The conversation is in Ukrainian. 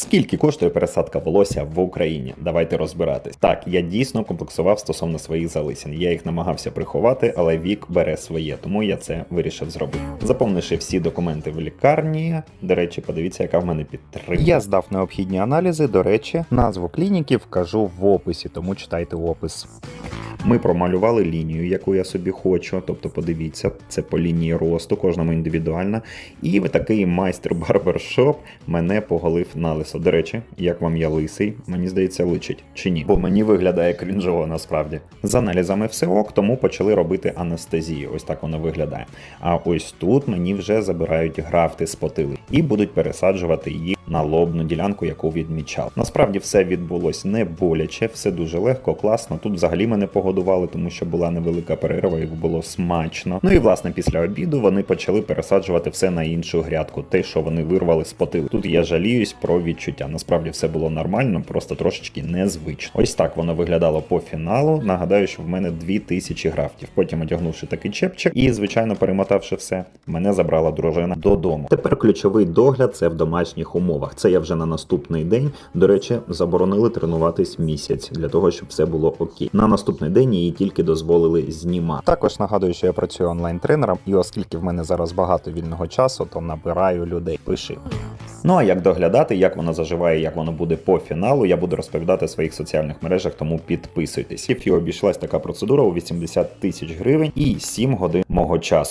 Скільки коштує пересадка волосся в Україні? Давайте розбиратись. Так, я дійсно комплексував стосовно своїх залисин. Я їх намагався приховати, але вік бере своє, тому я це вирішив зробити. Заповнивши всі документи в лікарні. До речі, подивіться, яка в мене підтримка. Я здав необхідні аналізи. До речі, назву клініки вкажу в описі, тому читайте опис. Ми промалювали лінію, яку я собі хочу. Тобто, подивіться, це по лінії росту, кожному індивідуально. І такий майстер барбершоп мене поголив на лисо. До речі, як вам я лисий, мені здається, личить чи ні? Бо мені виглядає крінжово насправді. З аналізами все ок, тому почали робити анестезію. Ось так воно виглядає. А ось тут мені вже забирають графти з потили і будуть пересаджувати їх на лобну ділянку, яку відмічав. Насправді все відбулось не боляче, все дуже легко, класно. Тут взагалі мене погодували, тому що була невелика перерва, і було смачно. Ну і власне після обіду вони почали пересаджувати все на іншу грядку, те, що вони вирвали з потили. Тут я жаліюсь про відчуття. Насправді все було нормально, просто трошечки незвично. Ось так воно виглядало по фіналу. Нагадаю, що в мене 2000 графтів. Потім одягнувши такий чепчик і, звичайно, перемотавши все, мене забрала дружина додому. Тепер ключовий догляд це в домашніх умовах. Це я вже на наступний день. До речі, заборонили тренуватись місяць для того, щоб все було окей. На наступний день її тільки дозволили знімати. Також нагадую, що я працюю онлайн-тренером, і оскільки в мене зараз багато вільного часу, то набираю людей. Пиши. Ну а як доглядати, як воно заживає, як воно буде по фіналу, я буду розповідати в своїх соціальних мережах, тому підписуйтесь. Ефі обійшлась така процедура у 80 тисяч гривень і 7 годин мого часу.